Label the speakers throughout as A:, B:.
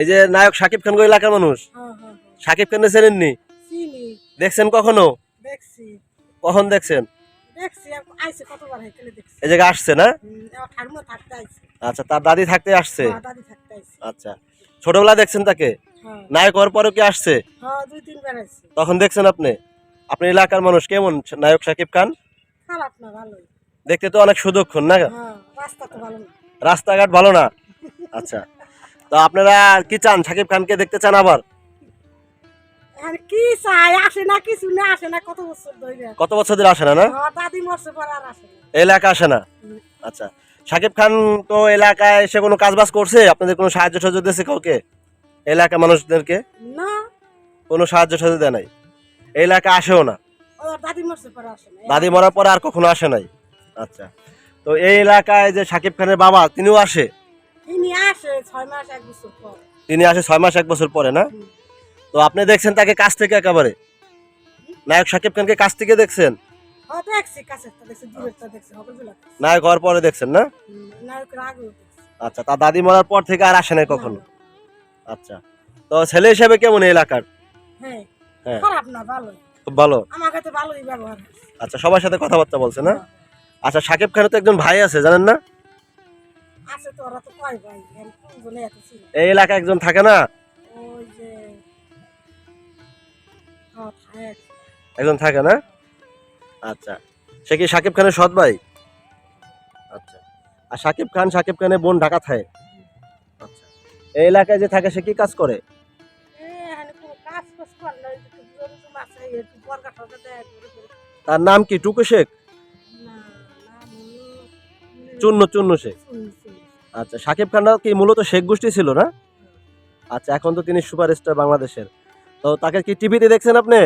A: এই যে নায়ক সাকিব খান গো এলাকার মানুষ।
B: হ্যাঁ হ্যাঁ হ্যাঁ।
A: সাকিব খান চেনেননি?
B: চিনি।
A: দেখছেন কখনো? কখন দেখছেন? এই জায়গায় আসছে না? আচ্ছা তার দাদি থাকতে আসছে? আচ্ছা। ছোটবেলা দেখছেন তাকে? নায়ক হওয়ার পরেও কি আসছে? তখন দেখছেন আপনি? আপনার এলাকার মানুষ কেমন নায়ক সাকিব খান? দেখতে তো অনেক সুদক্ষণ না। রাস্তাঘাট ভালো না? আচ্ছা। তো আপনারা আর কি চান? সাকিব খানকে দেখতে চান আবার?
B: আর কি চাই? আসে না কিছু না আসে না কত বছর ধরে
A: কত বছর ধরে আসে না না?
B: হ্যাঁ, দাদি মরছে পর আর আসে না।
A: এলাকা আসে না? আচ্ছা। সাকিব খান তো এলাকায় এসে কোনো কাজ বাজ করছে? আপনাদের কোনো সাহায্য সাহায্য দিয়েছে কাউকে? এলাকা মানুষদেরকে?
B: না।
A: কোনো সাহায্য সাহায্য দেয় নাই? এলাকা আসেও না?
B: ও দাদি মরছে পর আসে না।
A: দাদি মরার পরে আর কখনো আসে নাই? আচ্ছা। তো এই এলাকায় যে সাকিব খানের বাবা তিনিও আসে?
B: তিনি আসে ছয় মাস এক বছর পর
A: না? তো আপনি দেখছেন তাকে কাছ থেকে একেবারে? নায়ক সাকিব খানকে কাছ থেকে দেখছেন?
B: হ্যাঁ
A: নায়ক হওয়ার পরে দেখছেন না? আচ্ছা তার দাদি মরার পর থেকে আর আসে নাই কখনো? আচ্ছা তো ছেলে হিসেবে কেমন এই এলাকার?
B: হ্যাঁ
A: হ্যাঁ। খুব ভালো। আচ্ছা সবার সাথে কথাবার্তা বলছে না? আচ্ছা সাকিব খানের তো একজন ভাই আছে জানেন না?
B: আছে তো ওরা তো কয় ভাই কোনজনে এত ছিল
A: এই এলাকায় একজন থাকে না
B: ওই যে হ্যাঁ,
A: একজন থাকে না আচ্ছা সে কি সাকিব খানের সৎ ভাই আচ্ছা আর সাকিব খান সাকিব খানের বোন ঢাকা থাকে আচ্ছা এই এলাকায় যে থাকে সে কি কাজ করে। তার নাম কি টুকু শেখ চূন্য চূন্য শেখ। আচ্ছা সাকিব খানরা কি মূলত শেখ গোষ্ঠী ছিল না? আচ্ছা এখন তো তিনি সুপারস্টার বাংলাদেশের। তো তাকে কি টিভিতে দেখছেন আপনি।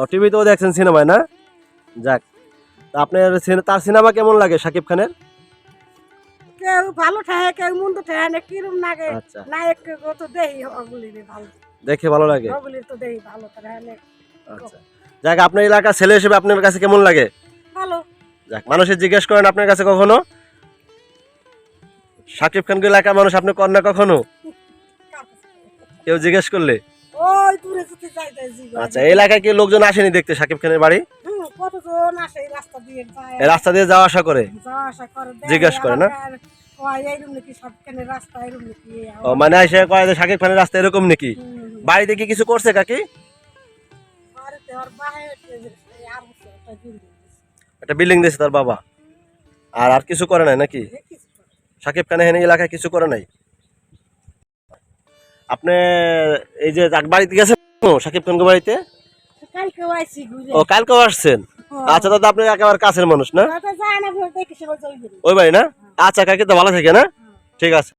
A: ও টিভিতেও দেখছেন সিনেমায় না? যাক তা আপনার তার সিনেমা কেমন লাগে সাকিব খানের?
B: কেউ ভালো ঠায় কেউ মন্দ ঠায় না কিরম লাগে
A: আচ্ছা।
B: নায়ক তো দেহি ওগুলির ভালো।
A: দেখে ভালো লাগে?
B: ওগুলির তো ভালো
A: আচ্ছা। যাক আপনার এলাকার ছেলে হিসেবে আপনার কাছে কেমন লাগে?
B: ভালো।
A: যাক মানুষের জিজ্ঞেস করেন আপনার কাছে কখনো? সাকিব খানকে এলাকার মানুষ আপনি করেন না কখনো? কেউ জিজ্ঞেস করলে? আচ্ছা এই এলাকায় কি লোকজন আসেনি দেখতে সাকিব খানের বাড়ি?
B: রাস্তা দিয়ে
A: যাওয়া আসা করে?
B: করে
A: জিজ্ঞেস করে না? মানে এসে কয় যে সাকিব খানের রাস্তা এরকম নাকি। বাড়িতে কি কিছু করছে কাকি?
B: একটা
A: বিল্ডিং দিয়েছে তার বাবা। আর আর কিছু করে নাই নাকি?
B: করে।
A: সাকিব খান এখানে এলাকায় কিছু করে নাই। আপনি এই যে বাড়িতে গেছেন সাকিব খানকে বাড়িতে? ও কালকেও আসছেন? আচ্ছা দাদা আপনি একেবারে কাছের মানুষ না?
B: ওই
A: ওই বাড়ি না? আচ্ছা কাকি তো ভালো থাকে না? ঠিক আছে।